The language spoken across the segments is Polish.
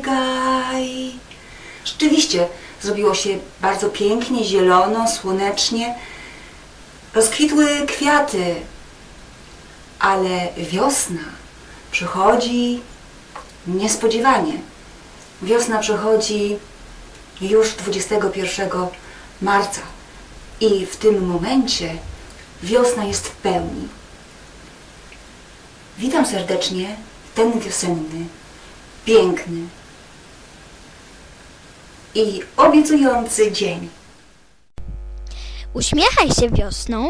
gaj. Rzeczywiście zrobiło się bardzo pięknie, zielono, słonecznie. Rozkwitły kwiaty, ale wiosna przychodzi niespodziewanie. Wiosna przychodzi już 21 marca i w tym momencie wiosna jest w pełni. Witam serdecznie ten wiosenny, piękny i obiecujący dzień. Uśmiechaj się wiosną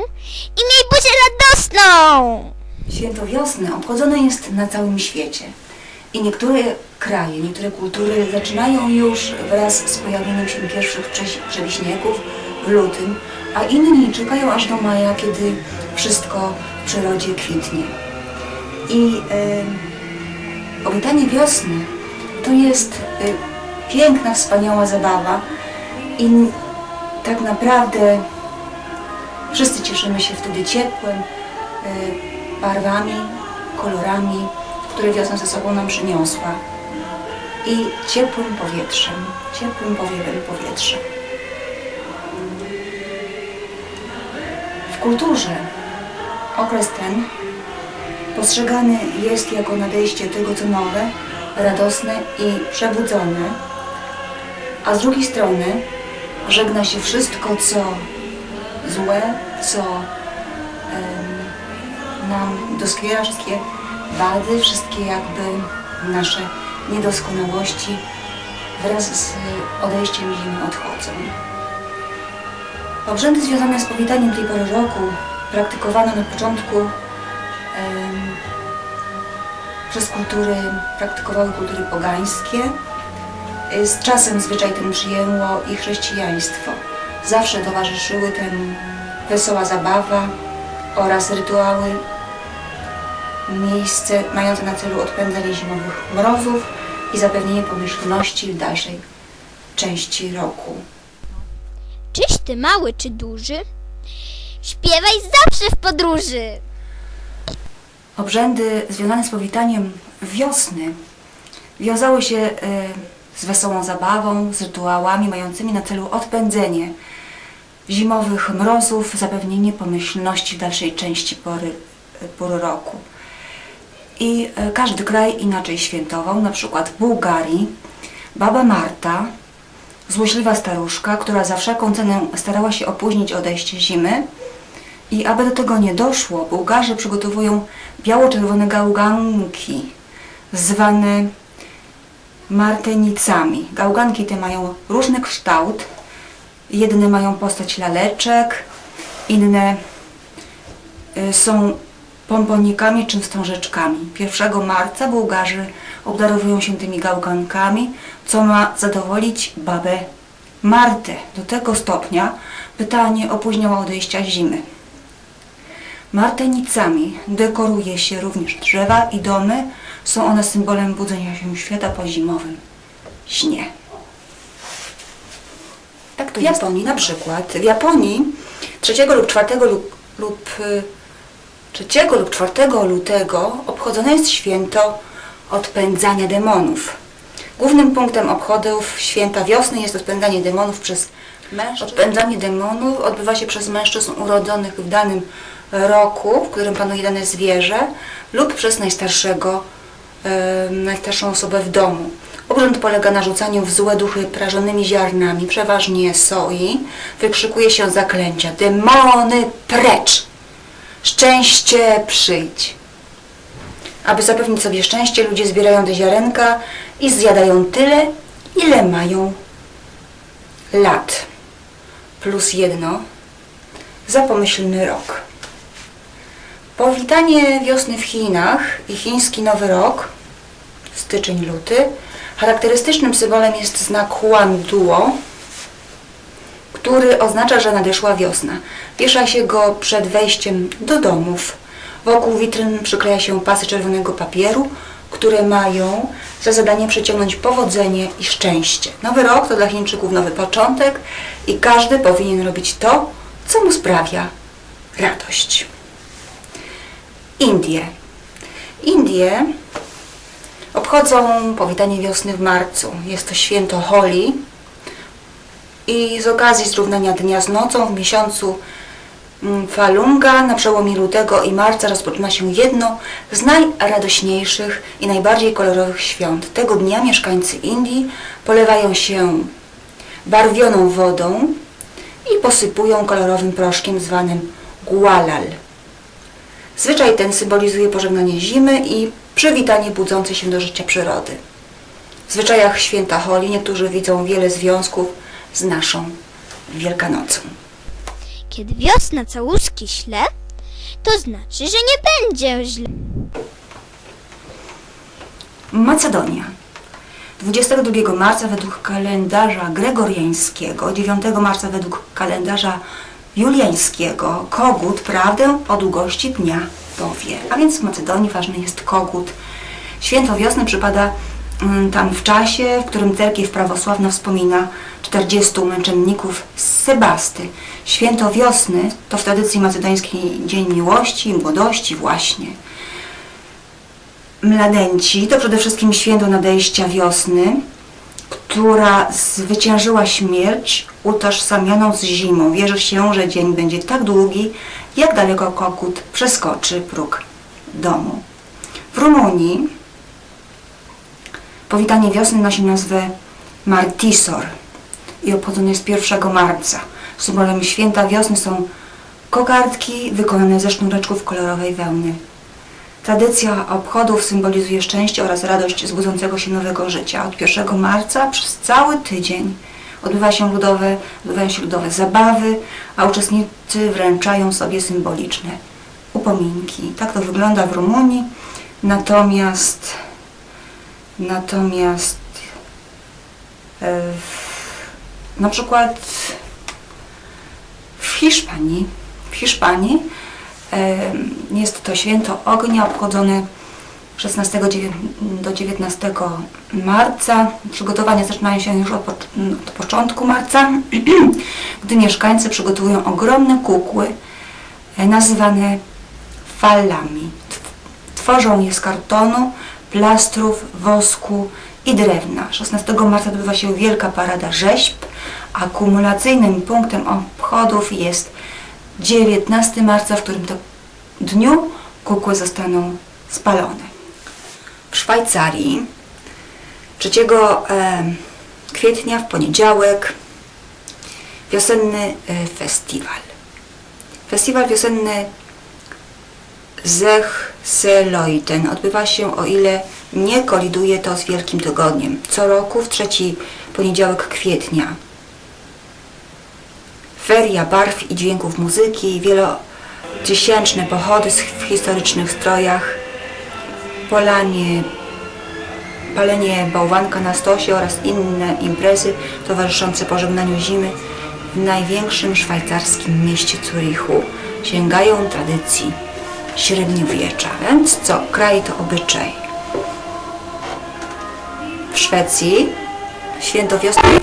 i miej buzię radosną! Święto wiosny obchodzone jest na całym świecie. I niektóre kraje, niektóre kultury zaczynają już wraz z pojawieniem się pierwszych prze- przewiśnieków w lutym, a inni czekają aż do maja, kiedy wszystko w przyrodzie kwitnie. I e, powitanie wiosny to jest e, piękna, wspaniała zabawa i tak naprawdę wszyscy cieszymy się wtedy ciepłem, e, barwami, kolorami, które wiosna ze sobą nam przyniosła i ciepłym powietrzem, ciepłym powiewem powietrza. W kulturze okres ten postrzegany jest jako nadejście tego, co nowe, radosne i przebudzone, a z drugiej strony żegna się wszystko, co złe, co em, nam doskwiera, wszystkie wady, wszystkie jakby nasze niedoskonałości wraz z odejściem zimy odchodzą. Obrzędy związane z powitaniem tej pory roku praktykowano na początku przez kultury, praktykowały kultury pogańskie. Y, Z czasem zwyczaj ten przyjęło i chrześcijaństwo. Zawsze towarzyszyły temu wesoła zabawa oraz rytuały miejsce mające na celu odpędzanie zimowych mrozów i zapewnienie pomyślności w dalszej części roku. Czyś ty mały czy duży? Śpiewaj zawsze w podróży! Obrzędy związane z powitaniem wiosny wiązały się e, z wesołą zabawą, z rytuałami mającymi na celu odpędzenie zimowych mrozów, zapewnienie pomyślności w dalszej części pory, pory roku. I e, każdy kraj inaczej świętował, na przykład w Bułgarii baba Marta, złośliwa staruszka, która za wszelką cenę starała się opóźnić odejście zimy, i aby do tego nie doszło, Bułgarzy przygotowują biało-czerwone gałganki, zwane martenicami. Gałganki te mają różny kształt. Jedne mają postać laleczek, inne y, są pomponikami czy wstążeczkami. 1 marca Bułgarzy obdarowują się tymi gałgankami, co ma zadowolić babę Martę. Do tego stopnia pytanie opóźniała odejścia zimy. Martenicami dekoruje się również drzewa i domy. Są one symbolem budzenia się świata po zimowym śnie. Tak to w Japonii na przykład. W Japonii 3 lub 4 lub, lub y, 3 lub 4 lutego obchodzone jest święto odpędzania demonów. Głównym punktem obchodów święta wiosny jest odpędzanie demonów przez mężczyzn. Odpędzanie demonów odbywa się przez mężczyzn urodzonych w danym roku, w którym panuje dane zwierzę lub przez najstarszego, najstarszą osobę w domu. Obrząd polega na rzucaniu w złe duchy prażonymi ziarnami, przeważnie soi. Wykrzykuje się zaklęcia. Demony precz! Szczęście przyjdź! Aby zapewnić sobie szczęście, ludzie zbierają te ziarenka i zjadają tyle, ile mają lat. Plus jedno za pomyślny rok. Powitanie wiosny w Chinach i chiński Nowy Rok, styczeń-luty, charakterystycznym symbolem jest znak Huanduo, który oznacza, że nadeszła wiosna. Wiesza się go przed wejściem do domów. Wokół witryn przykleja się pasy czerwonego papieru, które mają za zadanie przyciągnąć powodzenie i szczęście. Nowy rok to dla Chińczyków nowy początek i każdy powinien robić to, co mu sprawia radość. Indie. Indie obchodzą powitanie wiosny w marcu. Jest to święto Holi i z okazji zrównania dnia z nocą w miesiącu mm, Falunga na przełomie lutego i marca rozpoczyna się jedno z najradośniejszych i najbardziej kolorowych świąt. Tego dnia mieszkańcy Indii polewają się barwioną wodą i posypują kolorowym proszkiem zwanym gualal. Zwyczaj ten symbolizuje pożegnanie zimy i przywitanie budzącej się do życia przyrody. W zwyczajach święta Holi niektórzy widzą wiele związków z naszą Wielkanocą. Kiedy wiosna całuski śle, to znaczy, że nie będzie źle. Macedonia. 22 marca według kalendarza gregoriańskiego, 9 marca według kalendarza juliańskiego kogut prawdę o długości dnia powie. A więc w Macedonii ważny jest kogut. Święto wiosny przypada mm, tam w czasie, w którym cerkiew prawosławna wspomina 40 męczenników z Sebasty. Święto wiosny to w tradycji macedońskiej dzień miłości i młodości właśnie. Mladenci to przede wszystkim święto nadejścia wiosny, która zwyciężyła śmierć utożsamioną z zimą. Wierzy się, że dzień będzie tak długi, jak daleko kokut przeskoczy próg domu. W Rumunii powitanie wiosny nosi nazwę Martisor i obchodzone jest 1 marca. Symbolem święta wiosny są kokardki wykonane ze sznureczków kolorowej wełny. Tradycja obchodów symbolizuje szczęście oraz radość z budzącego się nowego życia. Od 1 marca przez cały tydzień odbywa się ludowe, odbywają się ludowe zabawy, a uczestnicy wręczają sobie symboliczne upominki. Tak to wygląda w Rumunii. Natomiast natomiast e, na przykład w Hiszpanii, w Hiszpanii Em, Jest to święto ognia obchodzone 16 dziewię- do 19 marca. Przygotowania zaczynają się już od, od początku marca, gdy mieszkańcy przygotowują ogromne kukły e, nazywane fallami. Tw- Tworzą je z kartonu, plastrów, wosku i drewna. 16 marca odbywa się wielka parada rzeźb, a kumulacyjnym punktem obchodów jest 19 marca, w którym to dniu kukły zostaną spalone. W Szwajcarii 3 e, kwietnia w poniedziałek wiosenny e, festiwal. Festiwal wiosenny Zech Seloiten odbywa się, o ile nie koliduje to z Wielkim Tygodniem. Co roku w trzeci poniedziałek kwietnia feria barw i dźwięków muzyki, wielodziesięczne pochody w historycznych strojach, polanie, palenie bałwanka na stosie oraz inne imprezy towarzyszące pożegnaniu zimy w największym szwajcarskim mieście Zurichu sięgają tradycji średniowiecza. Więc co? Kraj to obyczaj. W Szwecji święto wiosny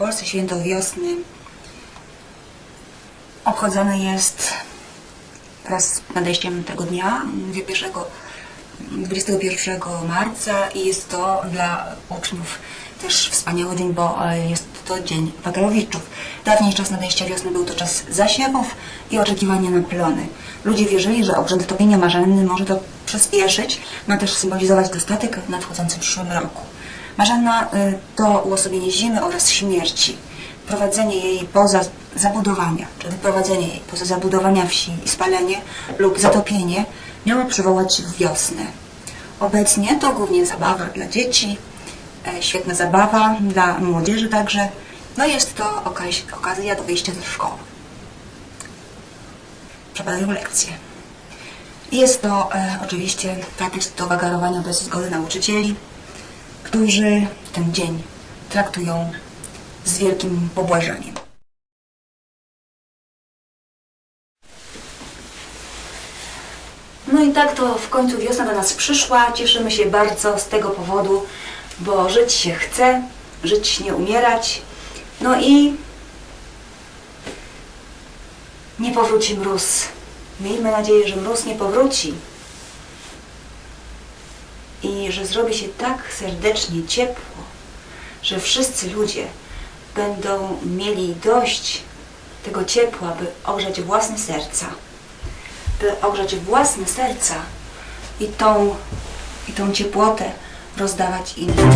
Polsce święto wiosny obchodzone jest wraz z nadejściem tego dnia, mówię 1, 21 marca i jest to dla uczniów też wspaniały dzień, bo e, jest to dzień Wagalowiczów. Dawniej czas nadejścia wiosny był to czas zasiewów i oczekiwania na plony. Ludzie wierzyli, że obrzęd topienia marzenny może to przyspieszyć, ma też symbolizować dostatek w nadchodzącym przyszłym roku. Marzanna y, to uosobienie zimy oraz śmierci. Prowadzenie jej poza zabudowania, czy wyprowadzenie jej poza zabudowania wsi i spalenie lub zatopienie miało przywołać wiosnę. Obecnie to głównie zabawa dla dzieci, e, świetna zabawa dla młodzieży także. No jest to okaz- okazja do wyjścia ze szkoły. Przepadają lekcje. Jest to e, oczywiście pretekst do wagarowania bez zgody nauczycieli, którzy ten dzień traktują z wielkim pobłażaniem. No i tak to w końcu wiosna do nas przyszła. Cieszymy się bardzo z tego powodu, bo żyć się chce, żyć nie umierać. No i nie powróci mróz. Miejmy nadzieję, że mróz nie powróci i że zrobi się tak serdecznie ciepło, że wszyscy ludzie będą mieli dość tego ciepła, by ogrzać własne serca, by ogrzać własne serca i tą, i tą ciepłotę rozdawać innym.